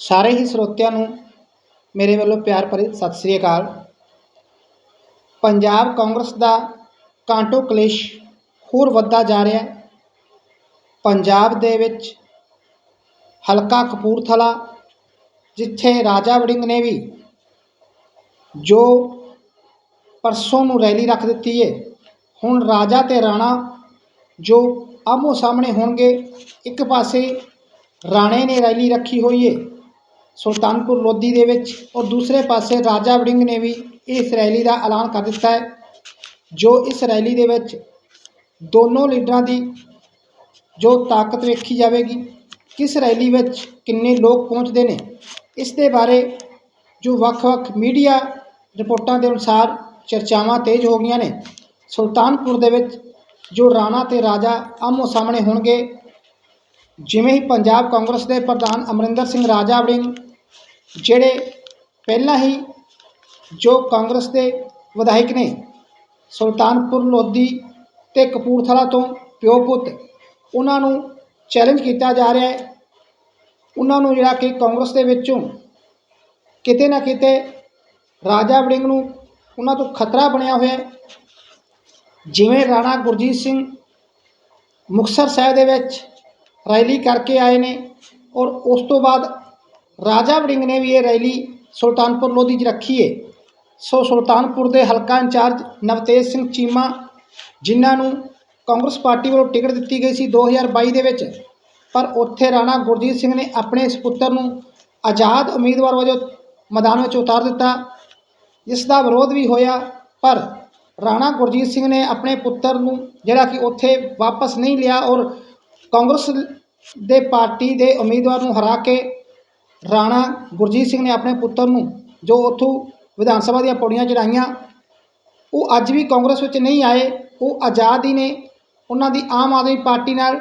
ਸਾਰੇ ਹੀ ਸਰੋਤਿਆਂ ਨੂੰ ਮੇਰੇ ਵੱਲੋਂ ਪਿਆਰ ਭਰੀ ਸਤਿ ਸ੍ਰੀ ਅਕਾਲ। ਪੰਜਾਬ ਕਾਂਗਰਸ ਦਾ ਕਾਂਟੋ ਕਲੇਸ਼ ਹੋਰ ਵੱਧਦਾ ਜਾ ਰਿਹਾ ਹੈ। ਪੰਜਾਬ ਦੇ ਵਿੱਚ ਹਲਕਾ ਕਪੂਰਥਲਾ, ਜਿੱਥੇ ਰਾਜਾ ਵੜਿੰਗ ਨੇ ਵੀ ਜੋ ਪਰਸੋਂ ਨੂੰ ਰੈਲੀ ਰੱਖ ਦਿੱਤੀ ਹੈ ਹੁਣ ਰਾਜਾ ਤੇ ਰਾਣਾ ਜੋ ਆਮੋ ਸਾਹਮਣੇ ਹੋਣਗੇ, ਇੱਕ ਪਾਸੇ ਰਾਣੇ ਨੇ ਰੈਲੀ ਰੱਖੀ ਹੋਈ ਹੈ ਸੁਲਤਾਨਪੁਰ ਲੋਧੀ ਦੇ ਵਿੱਚ ਔਰ ਦੂਸਰੇ ਪਾਸੇ ਰਾਜਾ ਵੜਿੰਗ ਨੇ ਵੀ ਇਸ ਰੈਲੀ ਦਾ ਐਲਾਨ ਕਰ ਦਿੱਤਾ ਹੈ, ਜੋ ਇਸ ਰੈਲੀ ਦੇ ਵਿੱਚ ਦੋਨੋਂ ਲੀਡਰਾਂ ਦੀ ਜੋ ਤਾਕਤ ਵੇਖੀ ਜਾਵੇਗੀ, ਕਿਸ ਰੈਲੀ ਵਿੱਚ ਕਿੰਨੇ ਲੋਕ ਪਹੁੰਚਦੇ ਨੇ, ਇਸ ਦੇ ਬਾਰੇ ਜੋ ਵੱਖ-ਵੱਖ ਮੀਡੀਆ ਰਿਪੋਰਟਾਂ ਦੇ ਅਨੁਸਾਰ ਚਰਚਾਵਾਂ ਤੇਜ਼ ਹੋ ਗਈਆਂ ਨੇ, ਸੁਲਤਾਨਪੁਰ ਦੇ ਵਿੱਚ ਜੋ ਰਾਣਾ ਤੇ ਰਾਜਾ ਆਮੋ ਸਾਹਮਣੇ ਹੋਣਗੇ, ਜਿਵੇਂ ਹੀ ਪੰਜਾਬ ਕਾਂਗਰਸ ਦੇ ਪ੍ਰਧਾਨ ਅਮਰਿੰਦਰ ਸਿੰਘ ਰਾਜਾ ਵੜਿੰਗ ਜਿਹੜੇ ਪਹਿਲਾਂ ਹੀ ਜੋ ਕਾਂਗਰਸ ਦੇ ਵਿਧਾਇਕ ਨੇ, ਸੁਲਤਾਨਪੁਰ ਲੋਧੀ ਅਤੇ ਕਪੂਰਥਲਾ ਤੋਂ ਪਿਓ ਪੁੱਤ, ਉਹਨਾਂ ਨੂੰ ਚੈਲੰਜ ਕੀਤਾ ਜਾ ਰਿਹਾ ਹੈ। ਉਹਨਾਂ ਨੂੰ ਜਿਹੜਾ ਕਿ ਕਾਂਗਰਸ ਦੇ ਵਿੱਚੋਂ ਕਿਤੇ ਨਾ ਕਿਤੇ ਰਾਜਾ ਵੜਿੰਗ ਨੂੰ ਉਹਨਾਂ ਤੋਂ ਖਤਰਾ ਬਣਿਆ ਹੋਇਆ ਹੈ। ਜਿਵੇਂ ਰਾਣਾ ਗੁਰਜੀਤ ਸਿੰਘ ਮੁਕਤਸਰ ਸਾਹਿਬ ਦੇ ਵਿੱਚ ਰੈਲੀ ਕਰਕੇ ਆਏ ਨੇ ਔਰ ਉਸ ਤੋਂ ਬਾਅਦ ਰਾਜਾ ਵੜਿੰਗ ਨੇ ਵੀ ਇਹ ਰੈਲੀ ਸੁਲਤਾਨਪੁਰ ਲੋਧੀ 'ਚ ਰੱਖੀ ਹੈ ਸੋ ਸੁਲਤਾਨਪੁਰ ਦੇ ਹਲਕਾ ਇੰਚਾਰਜ ਨਵਤੇਜ ਸਿੰਘ ਚੀਮਾ, ਜਿਨ੍ਹਾਂ ਨੂੰ ਕਾਂਗਰਸ ਪਾਰਟੀ ਵੱਲੋਂ ਟਿਕਟ ਦਿੱਤੀ ਗਈ ਸੀ 2022 ਦੇ ਵਿੱਚ, ਪਰ ਉੱਥੇ ਰਾਣਾ ਗੁਰਜੀਤ ਸਿੰਘ ਨੇ ਆਪਣੇ ਸੁਪੁੱਤਰ ਨੂੰ ਆਜ਼ਾਦ ਉਮੀਦਵਾਰ ਵਜੋਂ ਮੈਦਾਨ ਵਿੱਚ ਉਤਾਰ ਦਿੱਤਾ। ਜਿਸ ਦਾ ਵਿਰੋਧ ਵੀ ਹੋਇਆ, ਪਰ ਰਾਣਾ ਗੁਰਜੀਤ ਸਿੰਘ ਨੇ ਆਪਣੇ ਪੁੱਤਰ ਨੂੰ ਜਿਹੜਾ ਕਿ ਉੱਥੇ ਵਾਪਸ ਨਹੀਂ ਲਿਆ ਔਰ ਕਾਂਗਰਸ ਦੇ ਪਾਰਟੀ ਦੇ ਉਮੀਦਵਾਰ ਨੂੰ ਹਰਾ ਕੇ ਰਾਣਾ ਗੁਰਜੀਤ ਸਿੰਘ ਨੇ ਆਪਣੇ ਪੁੱਤਰ ਨੂੰ, ਜੋ ਉੱਥੋਂ ਵਿਧਾਨ ਸਭਾ ਦੀਆਂ ਪੌੜੀਆਂ ਚੜਾਈਆਂ ਉਹ ਅੱਜ ਵੀ ਕਾਂਗਰਸ ਵਿੱਚ ਨਹੀਂ ਆਏ, ਉਹ ਆਜ਼ਾਦ ਹੀ ਨੇ। ਉਹਨਾਂ ਦੀ ਆਮ ਆਦਮੀ ਪਾਰਟੀ ਨਾਲ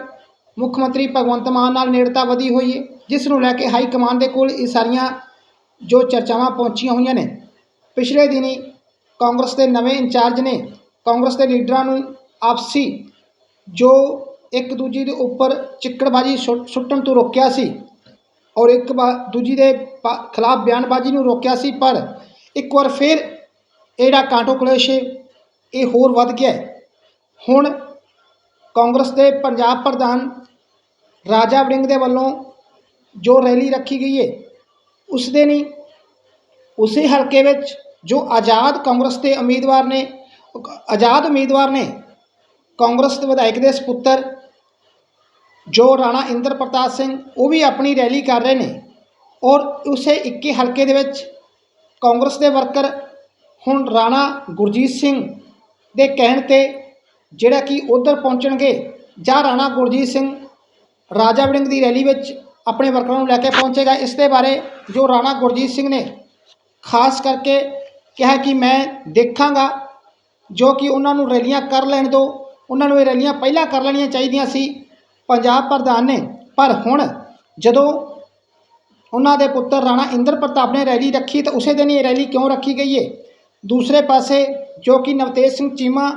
ਮੁੱਖ ਮੰਤਰੀ ਭਗਵੰਤ ਮਾਨ ਨਾਲ ਨੇੜਤਾ ਵਧੀ ਹੋਈ ਹੈ, ਜਿਸ ਨੂੰ ਲੈ ਕੇ ਹਾਈ ਕਮਾਂਡ ਦੇ ਕੋਲ ਇਹ ਸਾਰੀਆਂ ਜੋ ਚਰਚਾਵਾਂ ਪਹੁੰਚੀਆਂ ਹੋਈਆਂ ਨੇ। ਪਿਛਲੇ ਦਿਨੀ ਕਾਂਗਰਸ ਦੇ ਨਵੇਂ ਇੰਚਾਰਜ ਨੇ ਕਾਂਗਰਸ ਦੇ ਲੀਡਰਾਂ ਨੂੰ ਆਪਸੀ ਜੋ ਇੱਕ ਦੂਜੇ ਦੇ ਉੱਪਰ ਚਿੱਕੜਬਾਜੀ ਸੁੱਟ- ਸੁੱਟਣ ਤੋਂ ਰੋਕਿਆ ਸੀ ਔਰ ਇੱਕ ਬਾ ਦੂਜੀ ਦੇ ਪਾ- ਖਿਲਾਫ ਬਿਆਨਬਾਜ਼ੀ ਨੂੰ ਰੋਕਿਆ ਸੀ, ਪਰ ਇੱਕ ਵਾਰ ਫਿਰ ਇਹ ਕਾਂਟੋ ਕਲੇਸ਼ ਇਹ ਹੋਰ ਵੱਧ ਗਿਆ ਹੁਣ ਕਾਂਗਰਸ ਦੇ ਪੰਜਾਬ ਪ੍ਰਧਾਨ ਰਾਜਾ ਵੜਿੰਗ ਦੇ ਵੱਲੋਂ ਜੋ ਰੈਲੀ ਰੱਖੀ ਗਈ ਹੈ, ਉਸ ਦੇ ਨਹੀਂ, ਉਸੇ ਹਲਕੇ ਵਿੱਚ ਜੋ ਆਜ਼ਾਦ ਕਾਂਗਰਸ ਦੇ ਉਮੀਦਵਾਰ ਨੇ ਆਜ਼ਾਦ ਉਮੀਦਵਾਰ ਨੇ ਕਾਂਗਰਸ ਦੇ ਵਿਧਾਇਕ ਦੇ ਸੁਪੁੱਤਰ ਜੋ ਰਾਣਾ ਇੰਦਰ ਪ੍ਰਤਾਪ ਸਿੰਘ, ਉਹ ਵੀ ਆਪਣੀ ਰੈਲੀ ਕਰ ਰਹੇ ਨੇ ਔਰ ਉਸੇ ਇੱਕੇ ਹਲਕੇ ਦੇ ਵਿੱਚ ਕਾਂਗਰਸ ਦੇ ਵਰਕਰ ਹੁਣ ਰਾਣਾ ਗੁਰਜੀਤ ਸਿੰਘ ਦੇ ਕਹਿਣ ਤੇ ਜਿਹੜਾ ਕਿ ਉਧਰ ਪਹੁੰਚਣਗੇ ਜਾਂ ਰਾਣਾ ਗੁਰਜੀਤ ਸਿੰਘ ਰਾਜਾ ਵੜਿੰਗ ਦੀ ਰੈਲੀ ਵਿੱਚ ਆਪਣੇ ਵਰਕਰਾਂ ਨੂੰ ਲੈ ਕੇ ਪਹੁੰਚੇਗਾ, ਇਸ ਦੇ ਬਾਰੇ ਜੋ ਰਾਣਾ ਗੁਰਜੀਤ ਸਿੰਘ ਨੇ ਖਾਸ ਕਰਕੇ ਕਿਹਾ ਕਿ ਮੈਂ ਦੇਖਾਂਗਾ ਜੋ ਕਿ ਉਹਨਾਂ ਨੂੰ ਰੈਲੀਆਂ ਕਰ ਲੈਣ ਦਿਓ ਉਹਨਾਂ ਨੂੰ ਇਹ ਰੈਲੀਆਂ ਪਹਿਲਾਂ ਕਰ ਲੈਣੀਆਂ ਚਾਹੀਦੀਆਂ ਸੀ। ਪੰਜਾਬ ਪ੍ਰਧਾਨ ਨੇ, ਪਰ ਹੁਣ ਜਦੋਂ ਉਹਨਾਂ ਦੇ ਪੁੱਤਰ ਰਾਣਾ ਇੰਦਰ ਪ੍ਰਤਾਪ ਨੇ ਰੈਲੀ ਰੱਖੀ ਤਾਂ ਉਸੇ ਦਿਨ ਹੀ ਇਹ ਰੈਲੀ ਕਿਉਂ ਰੱਖੀ ਗਈ ਹੈ ਦੂਸਰੇ ਪਾਸੇ ਜੋ ਕਿ ਨਵਤੇਜ ਸਿੰਘ ਚੀਮਾ,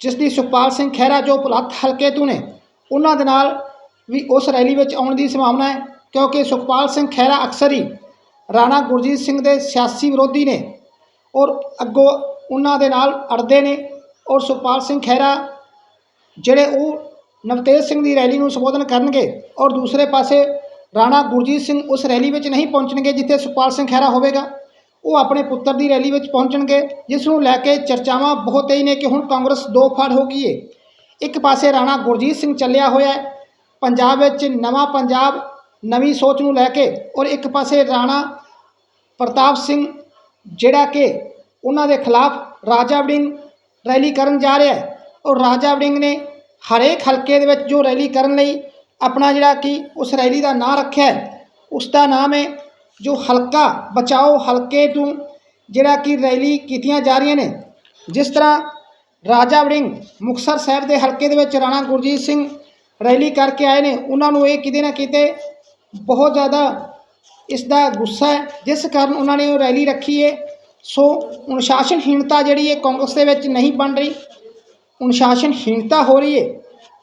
ਜਿਸ ਦੀ ਸੁਖਪਾਲ ਸਿੰਘ ਖਹਿਰਾ, ਜੋ ਪੁਲੱਤ ਹਲਕੇ ਤੋਂ ਨੇ, ਉਹਨਾਂ ਦੇ ਨਾਲ ਵੀ ਉਸ ਰੈਲੀ ਵਿੱਚ ਆਉਣ ਦੀ ਸੰਭਾਵਨਾ ਹੈ, ਕਿਉਂਕਿ ਸੁਖਪਾਲ ਸਿੰਘ ਖਹਿਰਾ ਅਕਸਰ ਹੀ ਰਾਣਾ ਗੁਰਜੀਤ ਸਿੰਘ ਦੇ ਸਿਆਸੀ ਵਿਰੋਧੀ ਨੇ ਔਰ ਅੱਗੋਂ ਉਹਨਾਂ ਦੇ ਨਾਲ ਅੜਦੇ ਨੇ ਔਰ ਸੁਖਪਾਲ ਸਿੰਘ ਖਹਿਰਾ ਜਿਹੜੇ ਉਹ ਨਵਤੇਜ ਸਿੰਘ ਦੀ ਰੈਲੀ ਨੂੰ ਸੰਬੋਧਨ ਕਰਨਗੇ ਔਰ ਦੂਸਰੇ ਪਾਸੇ ਰਾਣਾ ਗੁਰਜੀਤ ਸਿੰਘ ਉਸ ਰੈਲੀ ਵਿੱਚ ਨਹੀਂ ਪਹੁੰਚਣਗੇ ਜਿੱਥੇ ਸੁਖਪਾਲ ਸਿੰਘ ਖਹਿਰਾ ਹੋਵੇਗਾ। ਉਹ ਆਪਣੇ ਪੁੱਤਰ ਦੀ ਰੈਲੀ ਵਿੱਚ ਪਹੁੰਚਣਗੇ, ਜਿਸ ਨੂੰ ਲੈ ਕੇ ਚਰਚਾਵਾਂ ਬਹੁਤ ਹੀ ਨੇ ਕਿ ਹੁਣ ਕਾਂਗਰਸ ਦੋ ਫੜ ਹੋ ਗਈ ਏ। ਇੱਕ ਪਾਸੇ ਰਾਣਾ ਗੁਰਜੀਤ ਸਿੰਘ ਚੱਲਿਆ ਹੋਇਆ ਹੈ, ਪੰਜਾਬ ਵਿੱਚ ਨਵਾਂ ਪੰਜਾਬ, ਨਵੀਂ ਸੋਚ ਨੂੰ ਲੈ ਕੇ, ਔਰ ਇੱਕ ਪਾਸੇ ਰਾਣਾ ਪ੍ਰਤਾਪ ਸਿੰਘ, ਜਿਹੜਾ ਕਿ ਉਹਨਾਂ ਦੇ ਖਿਲਾਫ ਰਾਜਾ ਵੜਿੰਗ ਰੈਲੀ ਕਰਨ ਜਾ ਰਿਹਾ ਹੈ, ਔਰ ਰਾਜਾ ਵੜਿੰਗ ਨੇ ਹਰੇਕ ਹਲਕੇ ਦੇ ਵਿੱਚ ਜੋ ਰੈਲੀ ਕਰਨ ਲਈ ਆਪਣਾ ਜਿਹੜਾ ਕਿ ਉਸ ਰੈਲੀ ਦਾ ਨਾਂ ਰੱਖਿਆ ਹੈ, ਉਸ ਦਾ ਨਾਮ ਹੈ ਜੋ ਹਲਕਾ ਬਚਾਓ ਹਲਕੇ ਤੋਂ ਜਿਹੜਾ ਕਿ ਰੈਲੀ ਕੀਤੀਆਂ ਜਾ ਰਹੀਆਂ ਨੇ। ਜਿਸ ਤਰ੍ਹਾਂ ਰਾਜਾ ਵੜਿੰਗ ਮੁਕਤਸਰ ਸਾਹਿਬ ਦੇ ਹਲਕੇ ਦੇ ਵਿੱਚ ਰਾਣਾ ਗੁਰਜੀਤ ਸਿੰਘ ਰੈਲੀ ਕਰਕੇ ਆਏ ਨੇ, ਉਹਨਾਂ ਨੂੰ ਇਹ ਕਿਤੇ ਨਾ ਕਿਤੇ ਬਹੁਤ ਜ਼ਿਆਦਾ ਇਸ ਦਾ ਗੁੱਸਾ ਹੈ, ਜਿਸ ਕਾਰਨ ਉਹਨਾਂ ਨੇ ਉਹ ਰੈਲੀ ਰੱਖੀ ਹੈ। ਸੋ ਅਨੁਸ਼ਾਸਨਹੀਣਤਾ ਜਿਹੜੀ ਹੈ ਕਾਂਗਰਸ ਦੇ ਵਿੱਚ ਨਹੀਂ ਬਣ ਰਹੀ। ਅਨੁਸ਼ਾਸਨਹੀਣਤਾ ਹੋ ਰਹੀ ਹੈ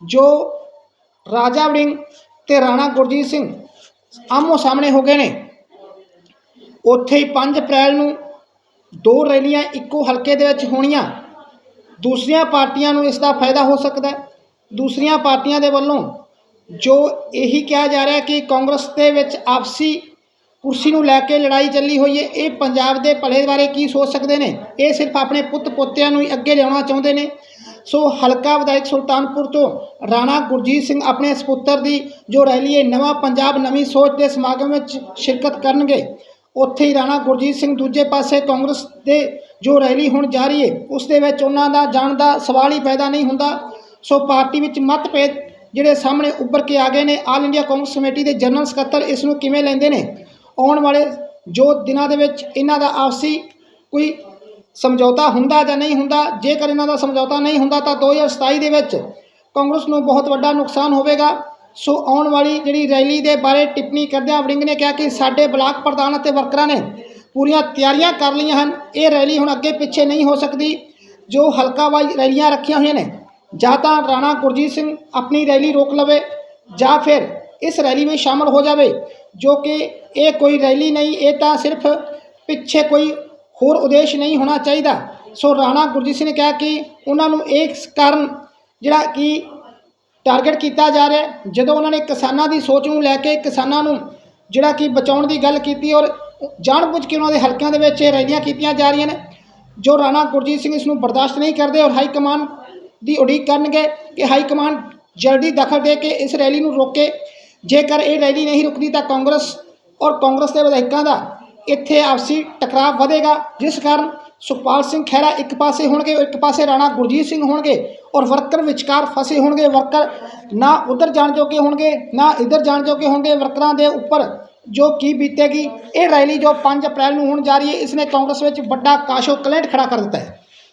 ਜੋ ਰਾਜਾ ਵੜਿੰਗ ਤੇ ਰਾਣਾ ਗੁਰਜੀਤ ਸਿੰਘ ਆਮੋ ਸਾਹਮਣੇ ਹੋ ਗਏ ਨੇ। ਉੱਥੇ ਹੀ 5 ਅਪ੍ਰੈਲ ਨੂੰ ਦੋ ਰੈਲੀਆਂ ਇੱਕੋ ਹਲਕੇ ਦੇ ਵਿੱਚ ਹੋਣੀਆਂ। ਦੂਸਰੀਆਂ ਪਾਰਟੀਆਂ ਨੂੰ ਇਸ ਦਾ ਫਾਇਦਾ ਹੋ ਸਕਦਾ ਹੈ। ਦੂਸਰੀਆਂ ਪਾਰਟੀਆਂ ਦੇ ਵੱਲੋਂ ਜੋ ਇਹੀ ਕਿਹਾ ਜਾ ਰਿਹਾ ਕਿ ਕਾਂਗਰਸ ਦੇ ਵਿੱਚ ਆਪਸੀ ਕੁਰਸੀ ਨੂੰ ਲੈ ਕੇ ਲੜਾਈ ਚੱਲੀ ਹੋਈ ਹੈ ਇਹ ਪੰਜਾਬ ਦੇ ਭਲੇ ਬਾਰੇ ਕੀ ਸੋਚ ਸਕਦੇ ਨੇ? ਇਹ ਸਿਰਫ ਆਪਣੇ ਪੁੱਤ ਪੋਤਿਆਂ ਨੂੰ ਹੀ ਅੱਗੇ ਲਿਆਉਣਾ ਚਾਹੁੰਦੇ ਨੇ। ਸੋ ਹਲਕਾ ਵਿਧਾਇਕ ਸੁਲਤਾਨਪੁਰ ਤੋਂ ਰਾਣਾ ਗੁਰਜੀਤ ਸਿੰਘ ਆਪਣੇ ਸਪੁੱਤਰ ਦੀ ਜੋ ਰੈਲੀ ਹੈ ਨਵਾਂ ਪੰਜਾਬ, ਨਵੀਂ ਸੋਚ ਦੇ ਸਮਾਗਮ ਵਿੱਚ ਸ਼ਿਰਕਤ ਕਰਨਗੇ। ਉੱਥੇ ਹੀ ਰਾਣਾ ਗੁਰਜੀਤ ਸਿੰਘ ਦੂਜੇ ਪਾਸੇ ਕਾਂਗਰਸ ਦੇ ਜੋ ਰੈਲੀ ਹੁਣ ਜਾ ਰਹੀ ਹੈ ਉਸ ਦੇ ਵਿੱਚ ਉਹਨਾਂ ਦਾ ਜਾਣ ਦਾ ਸਵਾਲ ਹੀ ਪੈਦਾ ਨਹੀਂ ਹੁੰਦਾ। ਸੋ ਪਾਰਟੀ ਵਿੱਚ ਮਤਭੇਦ ਜਿਹੜੇ ਸਾਹਮਣੇ ਉੱਭਰ ਕੇ ਆ ਗਏ ਨੇ। ਆਲ ਇੰਡੀਆ ਕਾਂਗਰਸ ਕਮੇਟੀ ਦੇ ਜਨਰਲ ਸਕੱਤਰ ਇਸ ਨੂੰ ਕਿਵੇਂ ਲੈਂਦੇ ਨੇ? ਆਉਣ ਵਾਲੇ ਜੋ ਦਿਨਾਂ ਦੇ ਵਿੱਚ ਇਹਨਾਂ ਦਾ ਆਪਸੀ ਕੋਈ ਸਮਝੌਤਾ ਹੁੰਦਾ ਜਾਂ ਨਹੀਂ ਹੁੰਦਾ, ਜੇਕਰ ਇਹਨਾਂ ਦਾ ਸਮਝੌਤਾ ਨਹੀਂ ਹੁੰਦਾ ਤਾਂ 2027 ਦੇ ਵਿੱਚ ਕਾਂਗਰਸ ਨੂੰ ਬਹੁਤ ਵੱਡਾ ਨੁਕਸਾਨ ਹੋਵੇਗਾ। ਸੋ ਆਉਣ ਵਾਲੀ ਜਿਹੜੀ ਰੈਲੀ ਦੇ ਬਾਰੇ ਟਿੱਪਣੀ ਕਰਦਿਆਂ ਵੜਿੰਗ ਨੇ ਕਿਹਾ ਕਿ ਸਾਡੇ ਬਲਾਕ ਪ੍ਰਧਾਨ ਅਤੇ ਵਰਕਰਾਂ ਨੇ ਪੂਰੀਆਂ ਤਿਆਰੀਆਂ ਕਰ ਲਈਆਂ ਹਨ। ਇਹ ਰੈਲੀ ਹੁਣ ਅੱਗੇ ਪਿੱਛੇ ਨਹੀਂ ਹੋ ਸਕਦੀ। ਜੋ ਹਲਕਾ ਵਾਈਜ਼ ਰੈਲੀਆਂ ਰੱਖੀਆਂ ਹੋਈਆਂ ਨੇ, ਜਾਂ ਤਾਂ ਰਾਣਾ ਗੁਰਜੀਤ ਸਿੰਘ ਆਪਣੀ ਰੈਲੀ ਰੋਕ ਲਵੇ, ਜਾਂ ਫਿਰ ਇਸ ਰੈਲੀ ਵਿੱਚ ਸ਼ਾਮਲ ਹੋ ਜਾਵੇ। ਜੋ ਕਿ ਇਹ ਕੋਈ ਰੈਲੀ ਨਹੀਂ, ਇਹ ਤਾਂ ਸਿਰਫ ਪਿੱਛੇ ਕੋਈ ਹੋਰ ਉਦੇਸ਼ ਨਹੀਂ ਹੋਣਾ ਚਾਹੀਦਾ। ਸੋ ਰਾਣਾ ਗੁਰਜੀਤ ਸਿੰਘ ਨੇ ਕਿਹਾ ਕਿ ਉਹਨਾਂ ਨੂੰ ਇਸ ਕਾਰਨ ਜਿਹੜਾ ਕਿ ਟਾਰਗੇਟ ਕੀਤਾ ਜਾ ਰਿਹਾ ਜਦੋਂ ਉਹਨਾਂ ਨੇ ਕਿਸਾਨਾਂ ਦੀ ਸੋਚ ਨੂੰ ਲੈ ਕੇ ਕਿਸਾਨਾਂ ਨੂੰ ਜਿਹੜਾ ਕਿ ਬਚਾਉਣ ਦੀ ਗੱਲ ਕੀਤੀ ਔਰ ਜਾਣਬੁੱਝ ਕੇ ਉਹਨਾਂ ਦੇ ਹਲਕਿਆਂ ਦੇ ਵਿੱਚ ਇਹ ਰੈਲੀਆਂ ਕੀਤੀਆਂ ਜਾ ਰਹੀਆਂ ਨੇ, ਜੋ ਰਾਣਾ ਗੁਰਜੀਤ ਸਿੰਘ ਇਸ ਨੂੰ ਬਰਦਾਸ਼ਤ ਨਹੀਂ ਕਰਦੇ ਔਰ ਹਾਈ ਕਮਾਨ ਦੀ ਉਡੀਕ ਕਰਨਗੇ ਕਿ ਹਾਈ ਕਮਾਨ ਜਲਦੀ ਦਖਲ ਦੇ ਕੇ ਇਸ ਰੈਲੀ ਨੂੰ ਰੋਕੇ। ਜੇਕਰ ਇਹ ਰੈਲੀ ਨਹੀਂ ਰੁਕਦੀ ਤਾਂ ਕਾਂਗਰਸ ਔਰ ਕਾਂਗਰਸ ਦੇ ਵਿਧਾਇਕਾਂ ਦਾ ਇੱਥੇ ਆਪਸੀ ਟਕਰਾਅ ਵਧੇਗਾ, ਜਿਸ ਕਾਰਨ ਸੁਖਪਾਲ ਸਿੰਘ ਖਹਿਰਾ ਇੱਕ ਪਾਸੇ ਹੋਣਗੇ ਇੱਕ ਪਾਸੇ ਰਾਣਾ ਗੁਰਜੀਤ ਸਿੰਘ ਹੋਣਗੇ ਔਰ ਵਰਕਰ ਵਿਚਕਾਰ ਫਸੇ ਹੋਣਗੇ। ਵਰਕਰ ਨਾ ਉਧਰ ਜਾਣ ਜੋਗੇ ਹੋਣਗੇ, ਨਾ ਇੱਧਰ ਜਾਣ ਜੋਗੇ ਹੋਣਗੇ। ਵਰਕਰਾਂ ਦੇ ਉੱਪਰ ਜੋ ਕੀ ਬੀਤੇਗੀ, ਇਹ ਰੈਲੀ ਜੋ 5 ਅਪ੍ਰੈਲ ਨੂੰ ਹੋਣ ਜਾ ਰਹੀ ਹੈ, ਇਸ ਨੇ ਕਾਂਗਰਸ ਵਿੱਚ ਵੱਡਾ ਕਾਸ਼ੋ ਕਲੈਂਟ ਖੜਾ ਕਰ ਦਿੱਤਾ ਹੈ।